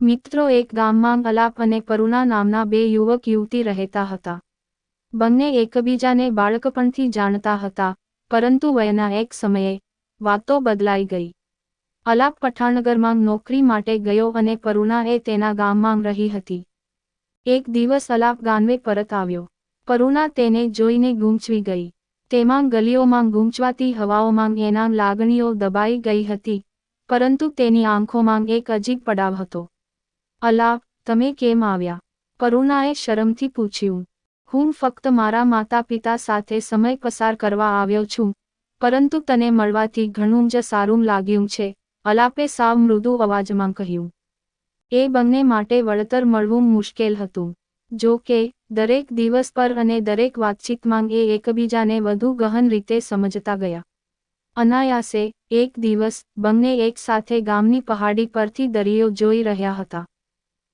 મિત્રો એક ગામમાં અલાપ અને કરુણા નામના બે યુવક યુવતી રહેતા હતા. બંને એકબીજાને બાળકપણથી જાણતા હતા, પરંતુ વયના એક સમયે વાતો બદલાઈ ગઈ. અલાપ પઠાણગરમાં નોકરી માટે ગયો અને કરુણા એ તેના ગામમાં રહી હતી. એક દિવસ અલાપ ગાનવે પરત આવ્યો. કરુણા તેને જોઈને ગૂંચવી ગઈ. તેમાં ગલીઓમાં ગૂંચવાતી હવાઓમાં એના લાગણીઓ દબાઈ ગઈ હતી, પરંતુ તેની આંખોમાં એક અજીબ પડાવ હતો. અલાપ તમે કેમ આવ્યા? કરુણાએ શરમથી પૂછ્યું. હું ફક્ત મારા માતા પિતા સાથે સમય પસાર કરવા આવ્યો છું, પરંતુ તને મળવાથી ઘણું જ સારું લાગ્યું છે અલાપે સાવ મૃદુ અવાજમાં કહ્યું. એ બંને માટે વળતર મળવું મુશ્કેલ હતું. જો કે, દરેક દિવસ પર અને દરેક વાતચીતમાં એ એકબીજાને વધુ ગહન રીતે સમજતા ગયા. અનાયાસે, એક દિવસ, બંને એક સાથે ગામની પહાડી પરથી દરિયો જોઈ રહ્યા હતા.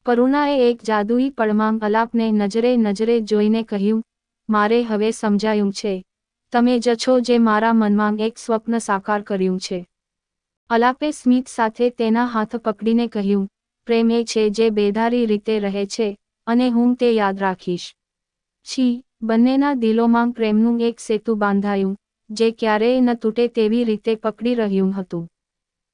પરુણાએ એક જાદુઈ પળમાં અલાપને નજરે નજરે જોઈને કહ્યું, મારે હવે સમજાયું છે. તમે જ છો જે મારા મનમાં એક સ્વપ્ન સાકાર કર્યું છે. અલાપે સ્મિત સાથે તેના હાથ પકડીને કહ્યું, પ્રેમ એ છે જે બેધારી રીતે રહે છે અને હું તે યાદ રાખીશ. છી, બંનેના દિલોમાં પ્રેમનું એક સેતુ બાંધાયું, જે ક્યારેય ન તૂટે તેવી રીતે પકડી રહ્યું હતું.